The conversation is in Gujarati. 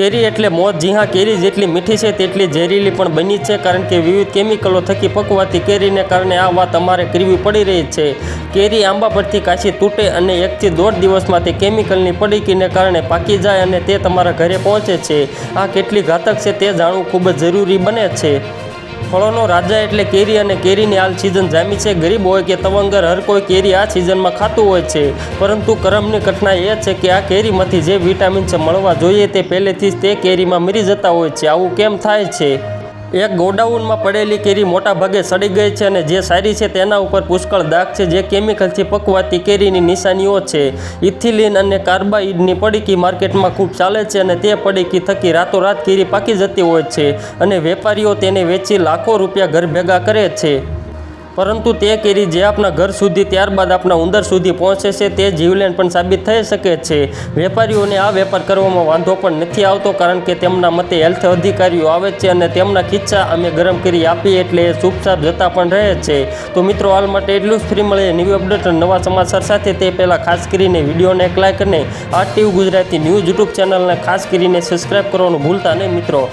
કેરી એટલે મોત જી હા કેરી જેટલી મીઠી છે તેટલી ઝેરીલી પણ બની છે, કારણ કે વિવિધ કેમિકલો થકી પકવાતી કેરીને કારણે આ વાત અમારે કરવી પડી રહી છે. કેરી આંબા પરથી કાચી તૂટે અને એકથી દોઢ દિવસમાં તે કેમિકલની પડીકીને કારણે પાકી જાય અને તે તમારા ઘરે પહોંચે છે. આ કેટલી ઘાતક છે તે જાણવું ખૂબ જ જરૂરી બને છે. ફળોનો રાજા એટલે કેરી અને કેરીની હાલ સિઝન જામી છે. ગરીબ હોય કે તવંગર, હર કોઈ કેરી આ સિઝનમાં ખાતું હોય છે. પરંતુ કરમની ઘટના એ છે કે આ કેરીમાંથી જે વિટામિન્સ મળવા જોઈએ તે પહેલેથી જ તે કેરીમાં મરી જતા હોય છે. આવું કેમ થાય છે? એક ગોડાઉનમાં પડેલી કેરી મોટા ભાગે સડી ગઈ છે અને જે સારી છે તેના ઉપર પુષ્કળ દાગ છે, જે કેમિકલથી પકવાતી કેરીની નિશાનીઓ છે. ઇથિલિન અને કાર્બાઇડની પડીકી માર્કેટમાં ખૂબ ચાલે છે અને તે પડીકી થકી રાતોરાત કેરી પાકી જતી હોય છે અને વેપારીઓ તેને વેચી લાખો રૂપિયા ઘર ભેગા કરે છે. પરંતુ તે કેરી જે આપણા ઘર સુધી ત્યારબાદ આપણા ઉંદર સુધી પહોંચે છે, તે જીવલેણ પણ સાબિત થઈ શકે છે. વેપારીઓને આ વેપાર કરવામાં વાંધો પણ નથી આવતો, કારણ કે તેમના મતે હેલ્થ અધિકારીઓ આવે છે અને તેમના ખિસ્સા અમે ગરમ કરી આપીએ એટલે એ ચૂપચાપ જતા પણ રહે છે. તો મિત્રો, હાલ માટે એટલું જ. ફ્રી મળે ન્યૂ અપડેટ અને નવા સમાચાર સાથે. તે પહેલાં ખાસ કરીને વિડીયોને એક લાઇક અને આ ટીવી ગુજરાતી ન્યૂઝ યુટ્યુબ ચેનલને ખાસ કરીને સબસ્ક્રાઈબ કરવાનું ભૂલતા નહીં મિત્રો.